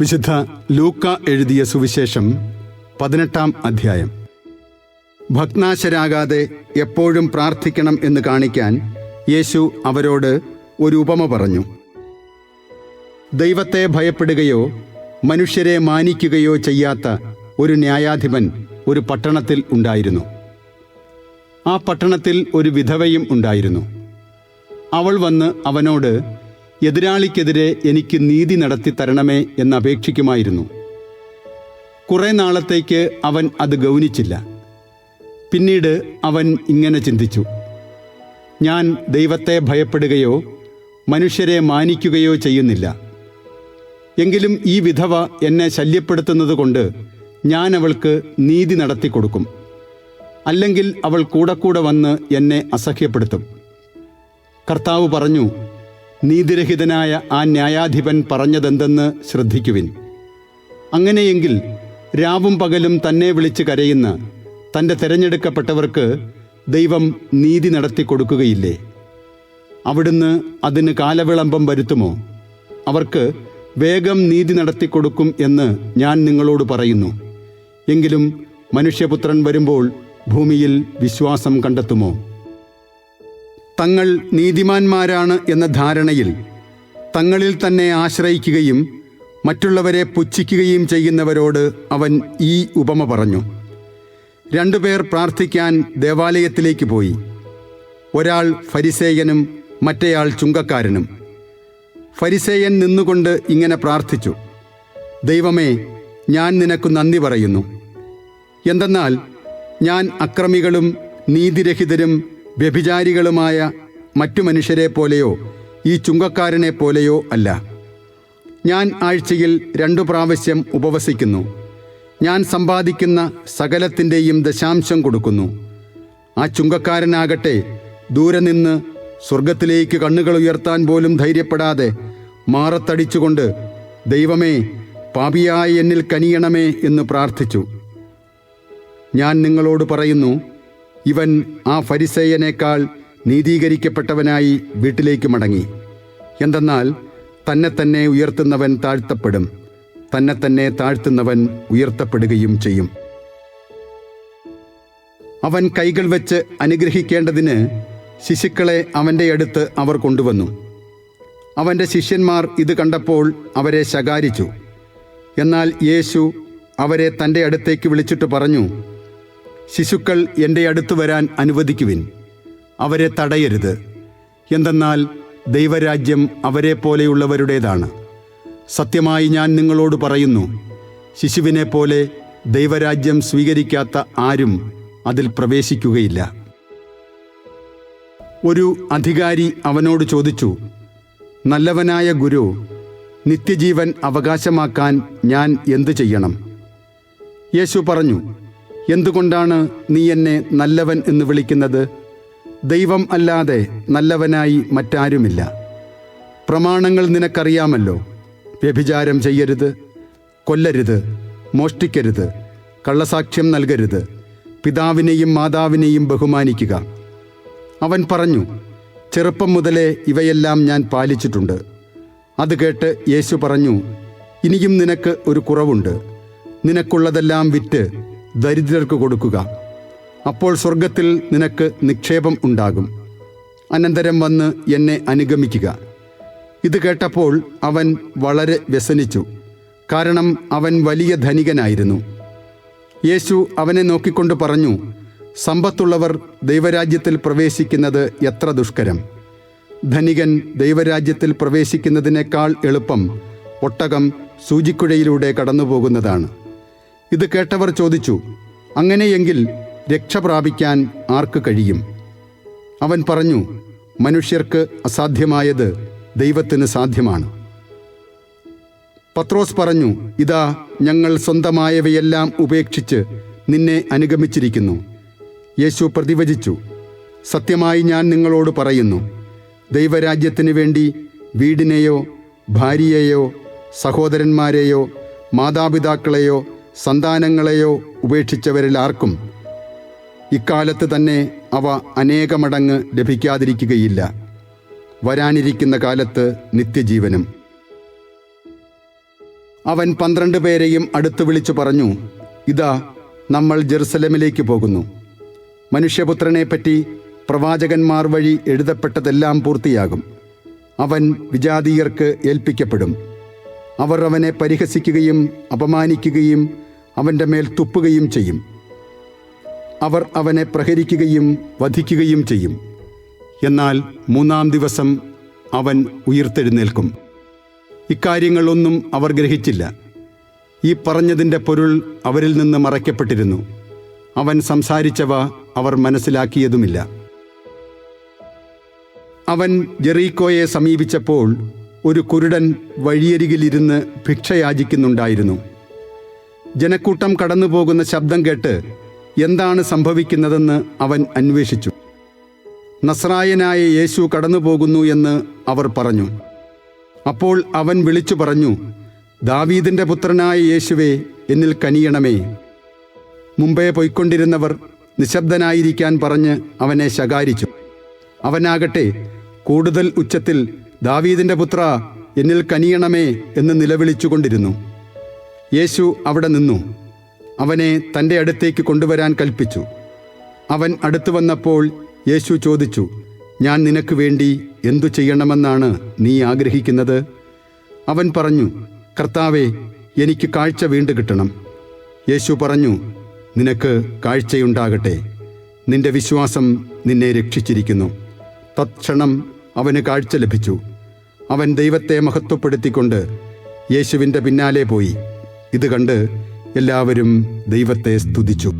വിശുദ്ധ ലൂക്ക എഴുതിയ സുവിശേഷം പതിനെട്ടാം അധ്യായം. ഭഗ്നാശരാകാതെ എപ്പോഴും പ്രാർത്ഥിക്കണം എന്ന് കാണിക്കാൻ യേശു അവരോട് ഒരു ഉപമ പറഞ്ഞു. ദൈവത്തെ ഭയപ്പെടുകയോ മനുഷ്യരെ മാനിക്കുകയോ ചെയ്യാത്ത ഒരു ന്യായാധിപൻ ഒരു പട്ടണത്തിൽ ഉണ്ടായിരുന്നു. ആ പട്ടണത്തിൽ ഒരു വിധവയും ഉണ്ടായിരുന്നു. അവൾ വന്ന് അവനോട് എതിരാളിക്കെതിരെ എനിക്ക് നീതി നടത്തി തരണമേ എന്നപേക്ഷിക്കുമായിരുന്നു കുറെ നാളത്തേക്ക് അവൻ അത് ഗൗനിച്ചില്ല. പിന്നീട് അവൻ ഇങ്ങനെ ചിന്തിച്ചു. ഞാൻ ദൈവത്തെ ഭയപ്പെടുകയോ മനുഷ്യരെ മാനിക്കുകയോ ചെയ്യുന്നില്ല. എങ്കിലും ഈ വിധവ എന്നെ ശല്യപ്പെടുത്തുന്നതുകൊണ്ട് ഞാൻ അവൾക്ക് നീതി നടത്തി കൊടുക്കും. അല്ലെങ്കിൽ അവൾ കൂടെ കൂടെ വന്ന് എന്നെ അസഹ്യപ്പെടുത്തും. കർത്താവ് പറഞ്ഞു നീതിരഹിതനായ ആ ന്യായാധിപൻ പറഞ്ഞതെന്തെന്ന് ശ്രദ്ധിക്കുവിൻ. അങ്ങനെയെങ്കിൽ രാവും പകലും തന്നെ വിളിച്ച് കരയുന്ന തന്റെ തെരഞ്ഞെടുക്കപ്പെട്ടവർക്ക് ദൈവം നീതി നടത്തി കൊടുക്കുകയില്ലേ? അവിടുന്ന് അതിന് കാലവിളംബം വരുത്തുമോ? അവർക്ക് വേഗം നീതി നടത്തി കൊടുക്കും എന്ന് ഞാൻ നിങ്ങളോട് പറയുന്നു. എങ്കിലും മനുഷ്യപുത്രൻ വരുമ്പോൾ ഭൂമിയിൽ വിശ്വാസം കണ്ടെത്തുമോ? തങ്ങൾ നീതിമാന്മാരാണ് എന്ന ധാരണയിൽ തങ്ങളിൽ തന്നെ ആശ്രയിക്കുകയും മറ്റുള്ളവരെ പുച്ഛിക്കുകയും ചെയ്യുന്നവരോട് അവൻ ഈ ഉപമ പറഞ്ഞു. രണ്ടുപേർ പ്രാർത്ഥിക്കാൻ ദേവാലയത്തിലേക്ക് പോയി. ഒരാൾ ഫരിസേയനും മറ്റേയാൾ ചുങ്കക്കാരനും. ഫരിസേയൻ നിന്നുകൊണ്ട് ഇങ്ങനെ പ്രാർത്ഥിച്ചു ദൈവമേ ഞാൻ നിനക്ക് നന്ദി പറയുന്നു. എന്തെന്നാൽ ഞാൻ അക്രമികളും നീതിരഹിതരും വ്യഭിചാരികളുമായ മറ്റു മനുഷ്യരെ പോലെയോ ഈ ചുങ്കക്കാരനെ പോലെയോ അല്ല. ഞാൻ ആഴ്ചയിൽ രണ്ടു പ്രാവശ്യം ഉപവസിക്കുന്നു. ഞാൻ സമ്പാദിക്കുന്ന സകലത്തിന്റെയും ദശാംശം കൊടുക്കുന്നു. ആ ചുങ്കക്കാരനാകട്ടെ ദൂരെ നിന്ന് സ്വർഗത്തിലേക്ക് കണ്ണുകൾ ഉയർത്താൻ പോലും ധൈര്യപ്പെടാതെ മാറത്തടിച്ചുകൊണ്ട് ദൈവമേ പാപിയായി എന്നിൽ കനിയണമേ എന്ന് പ്രാർത്ഥിച്ചു. ഞാൻ നിങ്ങളോട് പറയുന്നു ഇവൻ ആ ഫരിസേയനേക്കാൾ നീതീകരിക്കപ്പെട്ടവനായി വീട്ടിലേക്ക് മടങ്ങി. എന്തെന്നാൽ തന്നെ തന്നെ ഉയർത്തുന്നവൻ താഴ്ത്തപ്പെടും. തന്നെ തന്നെ താഴ്ത്തുന്നവൻ ഉയർത്തപ്പെടുകയും ചെയ്യും. അവൻ കൈകൾ വെച്ച് അനുഗ്രഹിക്കേണ്ടതിന് ശിശുക്കളെ അവന്റെ അടുത്ത് അവർ കൊണ്ടുവന്നു. അവന്റെ ശിഷ്യന്മാർ ഇത് കണ്ടപ്പോൾ അവരെ ശകാരിച്ചു. എന്നാൽ യേശു അവരെ തന്റെ അടുത്തേക്ക് വിളിച്ചിട്ട് പറഞ്ഞു ശിശുക്കൾ എന്റെ അടുത്ത് വരാൻ അനുവദിക്കുവിൻ. അവരെ തടയരുത്. എന്തെന്നാൽ ദൈവരാജ്യം അവരെ പോലെയുള്ളവരുടേതാണ്. സത്യമായി ഞാൻ നിങ്ങളോട് പറയുന്നു ശിശുവിനെ പോലെ ദൈവരാജ്യം സ്വീകരിക്കാത്ത ആരും അതിൽ പ്രവേശിക്കുകയില്ല. ഒരു അധികാരി അവനോട് ചോദിച്ചു നല്ലവനായ ഗുരു നിത്യജീവൻ അവകാശമാക്കാൻ ഞാൻ എന്തു ചെയ്യണം? യേശു പറഞ്ഞു എന്തുകൊണ്ടാണ് നീ എന്നെ നല്ലവൻ എന്ന് വിളിക്കുന്നത്? ദൈവം അല്ലാതെ നല്ലവനായി മറ്റാരുമില്ല. പ്രമാണങ്ങൾ നിനക്കറിയാമല്ലോ. വ്യഭിചാരം ചെയ്യരുത് കൊല്ലരുത് മോഷ്ടിക്കരുത് കള്ളസാക്ഷ്യം നൽകരുത് പിതാവിനെയും മാതാവിനെയും ബഹുമാനിക്കുക. അവൻ പറഞ്ഞു ചെറുപ്പം മുതലേ ഇവയെല്ലാം ഞാൻ പാലിച്ചിട്ടുണ്ട്. അത് കേട്ട് യേശു പറഞ്ഞു ഇനിയും നിനക്ക് ഒരു കുറവുണ്ട്. നിനക്കുള്ളതെല്ലാം വിറ്റ് ദരിദ്രർക്ക് കൊടുക്കുക. അപ്പോൾ സ്വർഗത്തിൽ നിനക്ക് നിക്ഷേപം ഉണ്ടാകും. അനന്തരം വന്ന് എന്നെ അനുഗമിക്കുക. ഇത് കേട്ടപ്പോൾ അവൻ വളരെ വ്യസനിച്ചു. കാരണം അവൻ വലിയ ധനികനായിരുന്നു. യേശു അവനെ നോക്കിക്കൊണ്ട് പറഞ്ഞു സമ്പത്തുള്ളവർ ദൈവരാജ്യത്തിൽ പ്രവേശിക്കുന്നത് എത്ര ദുഷ്കരം. ധനികൻ ദൈവരാജ്യത്തിൽ പ്രവേശിക്കുന്നതിനേക്കാൾ എളുപ്പം ഒട്ടകം സൂചിക്കുഴയിലൂടെ കടന്നുപോകുന്നതാണ്. ഇത് കേട്ടവർ ചോദിച്ചു അങ്ങനെയെങ്കിൽ രക്ഷ പ്രാപിക്കാൻ ആർക്ക് കഴിയും? അവൻ പറഞ്ഞു മനുഷ്യർക്ക് അസാധ്യമായത് ദൈവത്തിന് സാധ്യമാണ്. പത്രോസ് പറഞ്ഞു ഇതാ ഞങ്ങൾ സ്വന്തമായവയെല്ലാം ഉപേക്ഷിച്ച് നിന്നെ അനുഗമിച്ചിരിക്കുന്നു. യേശു പ്രതിവചിച്ചു സത്യമായി ഞാൻ നിങ്ങളോട് പറയുന്നു ദൈവരാജ്യത്തിന് വേണ്ടി വീടിനെയോ ഭാര്യയെയോ സഹോദരന്മാരെയോ മാതാപിതാക്കളെയോ സന്താനങ്ങളെയോ ഉപേക്ഷിച്ചവരിൽ ആർക്കും ഇക്കാലത്ത് തന്നെ അവ അനേകമടങ്ങ് ലഭിക്കാതിരിക്കുകയില്ല. വരാനിരിക്കുന്ന കാലത്ത് നിത്യജീവനും. അവൻ പന്ത്രണ്ട് പേരെയും അടുത്തു വിളിച്ചു പറഞ്ഞു ഇതാ നമ്മൾ ജെറുസലമിലേക്ക് പോകുന്നു. മനുഷ്യപുത്രനെപ്പറ്റി പ്രവാചകന്മാർ വഴി എഴുതപ്പെട്ടതെല്ലാം പൂർത്തിയാകും. അവൻ വിജാതീയർക്ക് ഏൽപ്പിക്കപ്പെടും. അവർ അവനെ പരിഹസിക്കുകയും അപമാനിക്കുകയും അവന്റെ മേൽ തുപ്പുകയും ചെയ്യും. അവർ അവനെ പ്രഹരിക്കുകയും വധിക്കുകയും ചെയ്യും. എന്നാൽ മൂന്നാം ദിവസം അവൻ ഉയർത്തെഴുന്നേൽക്കും. ഇക്കാര്യങ്ങളൊന്നും അവർ ഗ്രഹിച്ചില്ല. ഈ പറഞ്ഞതിന്റെ പൊരുൾ അവരിൽ നിന്ന് മറയ്ക്കപ്പെട്ടിരുന്നു. അവൻ സംസാരിച്ചവ അവർ മനസ്സിലാക്കിയതുമില്ല. അവൻ ജെറീക്കോയെ സമീപിച്ചപ്പോൾ ഒരു കുരുടൻ വഴിയരികിലിരുന്ന് ഭിക്ഷയാചിക്കുന്നുണ്ടായിരുന്നു. ജനക്കൂട്ടം കടന്നുപോകുന്ന ശബ്ദം കേട്ട് എന്താണ് സംഭവിക്കുന്നതെന്ന് അവൻ അന്വേഷിച്ചു. നസ്രായനായ യേശു കടന്നുപോകുന്നു എന്ന് അവർ പറഞ്ഞു. അപ്പോൾ അവൻ വിളിച്ചു പറഞ്ഞു ദാവീദിന്റെ പുത്രനായ യേശുവേ എന്നിൽ കനിയണമേ. മുമ്പേ പൊയ്ക്കൊണ്ടിരുന്നവർ നിശബ്ദനായിരിക്കാൻ പറഞ്ഞ് അവനെ ശകാരിച്ചു. അവനാകട്ടെ കൂടുതൽ ഉച്ചത്തിൽ ദാവീദിന്റെ പുത്ര എന്നിൽ കനിയണമേ എന്ന് നിലവിളിച്ചുകൊണ്ടിരുന്നു. യേശു അവിടെ നിന്നു. അവനെ തന്റെ അടുത്തേക്ക് കൊണ്ടുവരാൻ കൽപ്പിച്ചു അവൻ അടുത്തു വന്നപ്പോൾ യേശു ചോദിച്ചു ഞാൻ നിനക്ക് വേണ്ടി എന്തു ചെയ്യണമെന്നാണ് നീ ആഗ്രഹിക്കുന്നത്? അവൻ പറഞ്ഞു കർത്താവെ എനിക്ക് കാഴ്ച വീണ്ടു കിട്ടണം. യേശു പറഞ്ഞു നിനക്ക് കാഴ്ചയുണ്ടാകട്ടെ. നിന്റെ വിശ്വാസം നിന്നെ രക്ഷിച്ചിരിക്കുന്നു. തത്ക്ഷണം അവന് കാഴ്ച ലഭിച്ചു. അവൻ ദൈവത്തെ മഹത്വപ്പെടുത്തിക്കൊണ്ട് യേശുവിന്റെ പിന്നാലെ പോയി. ഇത് കണ്ട് എല്ലാവരും ദൈവത്തെ സ്തുതിച്ചു.